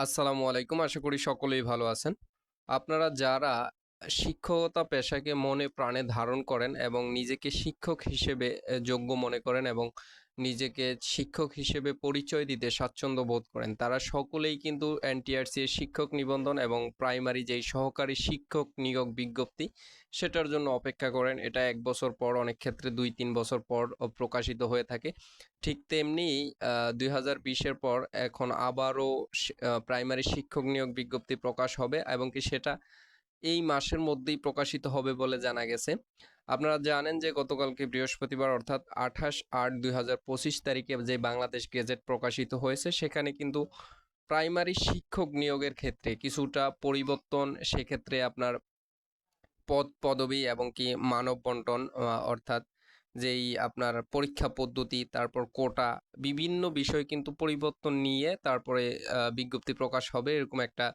আসসালামু আলাইকুম। আশা করি সকলেই ভালো আছেন। আপনারা যারা শিক্ষকতা পেশাকে মনে প্রাণে ধারণ করেন এবং নিজেকে শিক্ষক হিসেবে যোগ্য মনে করেন এবং নিজেকে শিক্ষক হিসেবে পরিচয় দিতে স্বাচ্ছন্দ্য বোধ করেন। তারা সকলেই কিন্তু এনটিআরসি এর শিক্ষক নিবন্ধন এবং প্রাইমারি যেই সহকারী শিক্ষক নিয়োগ বিজ্ঞপ্তি, সেটার জন্য অপেক্ষা করেন। এটা এক বছর পর, অনেক ক্ষেত্রে দুই তিন বছর পর প্রকাশিত হয়ে থাকে। ঠিক তেমনি দুই হাজার বিশের পর এখন আবারও প্রাইমারি শিক্ষক নিয়োগ বিজ্ঞপ্তি প্রকাশ হবে এবং কি সেটা এই মাসের মধ্যেই প্রকাশিত হবে বলে জানা গেছে। আপনারা জানেন যে গতকালকে বৃহস্পতিবার অর্থাৎ আঠাশ আট দুই তারিখে যে বাংলাদেশ গেজেট প্রকাশিত হয়েছে, সেখানে কিন্তু প্রাইমারি শিক্ষক নিয়োগের ক্ষেত্রে কিছুটা পরিবর্তন, সেক্ষেত্রে আপনার পদ, পদবি এবং কি মানব বন্টন অর্থাৎ যেই আপনার পরীক্ষা পদ্ধতি, তারপর কোটা, বিভিন্ন বিষয় কিন্তু পরিবর্তন নিয়ে তারপরে বিজ্ঞপ্তি প্রকাশ হবে, এরকম একটা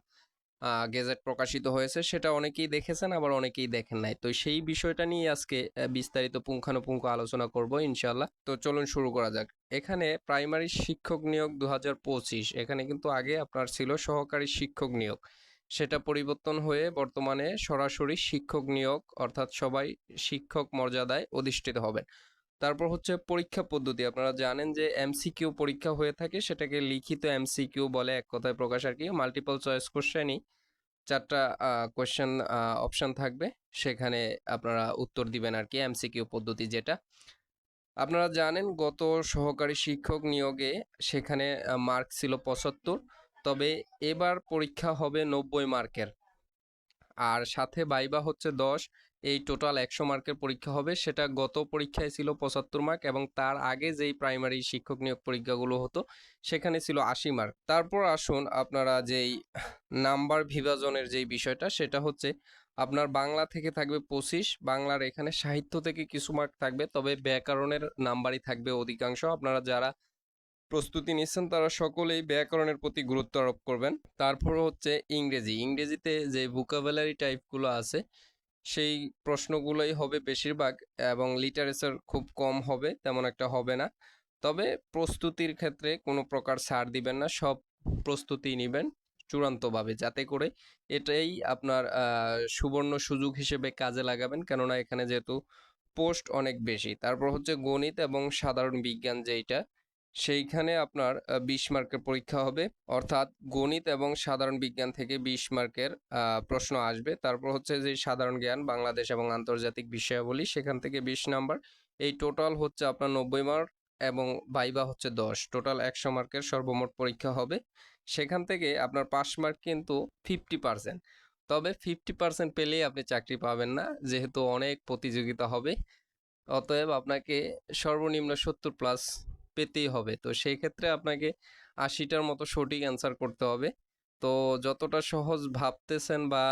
গেজেট প্রকাশিত হয়েছে, সেটা অনেকেই দেখেছেন, আবার অনেকেই দেখেন নাই। তো সেই বিষয়টা নিয়ে আজকে বিস্তারিত পুঙ্খানুপুঙ্খ আলোচনা করব ইনশাল্লাহ তো চলুন শুরু করা যাক। এখানে প্রাইমারি শিক্ষক নিয়োগ দু হাজার পঁচিশ, এখানে কিন্তু আগে আপনার ছিল সহকারী শিক্ষক নিয়োগ। সেটা পরিবর্তন হয়ে বর্তমানে সরাসরি শিক্ষক নিয়োগ, অর্থাৎ সবাই শিক্ষক মর্যাদায় অধিষ্ঠিত হবেন। তারপর হচ্ছে পরীক্ষা পদ্ধতি। আপনারা জানেন যে এমসিকিউ পরীক্ষা হয়ে থাকে, সেটাকে লিখিত এমসিকিউ বলে, এক কথায় প্রকাশ আর কি। মাল্টিপল চয়েস কোশ্চেনই চারটা কোশ্চেন অপশন থাকবে। সেখানে আপনারা উত্তর দিবেন আর কি এমসিকিউ পদ্ধতি যেটা। আপনারা জানেন গত সহকারী শিক্ষক নিয়োগে সেখানে মার্ক ছিল পঁচাত্তর। তবে এবার পরীক্ষা হবে নব্বই মার্কের আর সাথে বাইবা হচ্ছে দশ। এই টোটাল একশো মার্কের পরীক্ষা হবে। সেটা গত পরীক্ষায় ছিল পঁচাত্তর মার্ক এবং তার আগে যেই প্রাইমারি শিক্ষক নিয়োগ পরীক্ষাগুলো হতো, সেখানে ছিল আশি মার্ক তারপর আসুন আপনারা যেই নাম্বার বিভাজনের যেই বিষয়টা, সেটা হচ্ছে আপনার বাংলা থেকে থাকবে পঁচিশ, বাংলার এখানে সাহিত্য থেকে কিছু মার্ক থাকবে, তবে ব্যাকরণের নাম্বারই থাকবে অধিকাংশ। আপনারা যারা প্রস্তুতি নিচ্ছেন, তারা সকলেই ব্যাকরণের প্রতি গুরুত্ব আরোপ করবেন। তারপর হচ্ছে ইংরেজি। ইংরেজিতে যে ভোকাবুলারি টাইপগুলো আছে সেই প্রশ্নগুলোই হবে বেশিরভাগ এবং লিটারেচার খুব কম হবে, তেমন একটা হবে না। তবে প্রস্তুতির ক্ষেত্রে কোনো প্রকার ছাড় দিবেন না, সব প্রস্তুতি নেবেন চূড়ান্তভাবে যাতে করে এটাই আপনার সুবর্ণ সুযোগ হিসেবে কাজে লাগাবেন। কেননা এখানে যেহেতু পোস্ট অনেক বেশি, তারপর হচ্ছে গণিত এবং সাধারণ বিজ্ঞান যেইটা সেইখানে আপনার বিশ মার্কের পরীক্ষা হবে। অর্থাৎ গণিত এবং সাধারণ বিজ্ঞান থেকে বিশ মার্কের প্রশ্ন আসবে। তারপর হচ্ছে যে সাধারণ জ্ঞান, বাংলাদেশ এবং আন্তর্জাতিক বিষয়াবলী, সেখান থেকে বিশ নাম্বার। এই টোটাল হচ্ছে আপনার নব্বই মার্ক এবং ভাইবা হচ্ছে দশ। টোটাল একশো মার্কের সর্বমোট পরীক্ষা হবে। সেখান থেকে আপনার পাস মার্ক কিন্তু ফিফটি পার্সেন্ট। তবে ফিফটি পার্সেন্ট পেলেই আপনি চাকরি পাবেন না, যেহেতু অনেক প্রতিযোগিতা হবে। অতএব আপনাকে সর্বনিম্ন সত্তর প্লাস পেতেই হবে। তো সেই ক্ষেত্রে আপনাকে আশিটার মতো সঠিক অ্যান্সার করতে হবে। তো যতটা সহজ ভাবতেছেন বা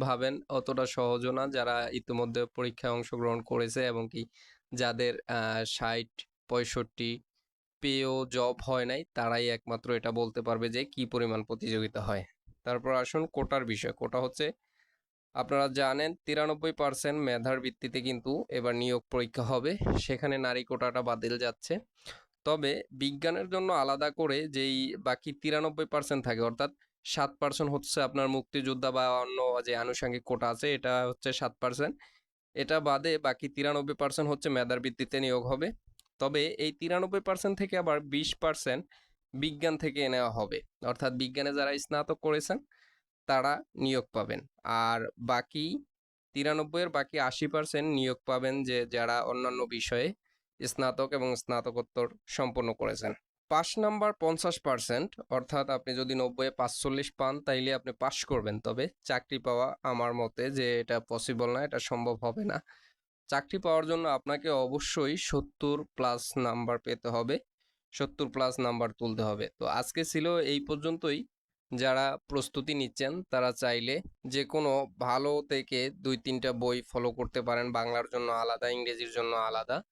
ভাবেন অতটা সহজও না। যারা ইতিমধ্যে পরীক্ষায় অংশগ্রহণ করেছে এবং কি যাদের ষাট, পঁয়ষট্টি পেয়েও জব হয় নাই, তারাই একমাত্র এটা বলতে পারবে যে কি পরিমাণ প্রতিযোগিতা হয়। তারপর আসুন কোটার বিষয়। কোটা হচ্ছে, আপনারা জানেন তিরানব্বই পার্সেন্ট মেধার ভিত্তিতে কিন্তু এবার নিয়োগ পরীক্ষা হবে। সেখানে নারী কোটাটা বাতিল যাচ্ছে। তবে বিজ্ঞানের জন্য আলাদা করে যেই বাকি তিরানব্বই পার্সেন্ট থাকে, অর্থাৎ সাত পার্সেন্ট হচ্ছে আপনার মুক্তিযোদ্ধা বা অন্য যে আনুষঙ্গিক কোটা আছে, এটা হচ্ছে সাত পার্সেন্ট এটা বাদে বাকি তিরানব্বই পার্সেন্ট হচ্ছে মেধার ভিত্তিতে নিয়োগ হবে। তবে এই তিরানব্বই পার্সেন্ট থেকে আবার বিশ পার্সেন্ট বিজ্ঞান থেকে নেওয়া হবে। অর্থাৎ বিজ্ঞানে যারা স্নাতক করেছেন, তারা নিয়োগ পাবেন। আর বাকি তিরানব্বইয়ের বাকি আশি পার্সেন্ট নিয়োগ পাবেন যে, যারা অন্যান্য বিষয়ে স্নাতক এবং স্নাতকোত্তর সম্পন্ন করেছেন। পাস নাম্বার পঞ্চাশ পার্সেন্ট, অর্থাৎ আপনি যদি নব্বই পাঁচচল্লিশ পান, তাইলে আপনি পাস করবেন। তবে চাকরি পাওয়া আমার মতে যে এটা পসিবল না, এটা সম্ভব হবে না। চাকরি পাওয়ার জন্য আপনাকে অবশ্যই সত্তর প্লাস নাম্বার পেতে হবে। সত্তর প্লাস নাম্বার তুলতে হবে। তো আজকে ছিল এই পর্যন্তই। যারা প্রস্তুতি নিচ্ছেন, তারা চাইলে যে কোনো ভালো থেকে দুই তিনটা বই ফলো করতে পারেন। বাংলার জন্য আলাদা, ইংরেজির জন্য আলাদা।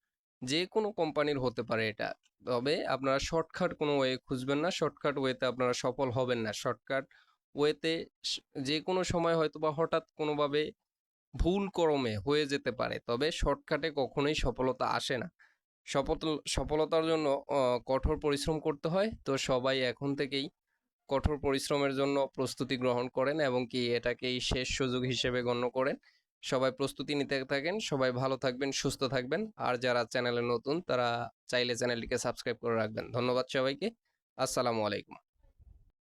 যে কোনো কোম্পানির হতে পারে এটা। তবে আপনারা শর্টকাট কোনো ওয়ে খুঁজবেন না। শর্টকাট ওয়েতে আপনারা সফল হবেন না। শর্টকাট ওয়েতে যে কোনো সময় হয়তো বা হঠাৎ কোনোভাবে ভুল ক্রমে হয়ে যেতে পারে। তবে শর্টকাটে কখনোই সফলতা আসে না। সফল, সফলতার জন্য কঠোর পরিশ্রম করতে হয়। তো সবাই এখন থেকেই কঠোর পরিশ্রমের জন্য প্রস্তুতি গ্রহণ করেন এবং কি এটাকেই শেষ সুযোগ হিসেবে গণ্য করেন। সবাই প্রস্তুতি নিতে থাকেন, সবাই ভালো থাকবেন, সুস্থ থাকবেন। আর যারা চ্যানেলে নতুন, তারা চাইলে চ্যানেলটিকে সাবস্ক্রাইব করে রাখবেন। ধন্যবাদ সবাইকে। আসসালামু আলাইকুম।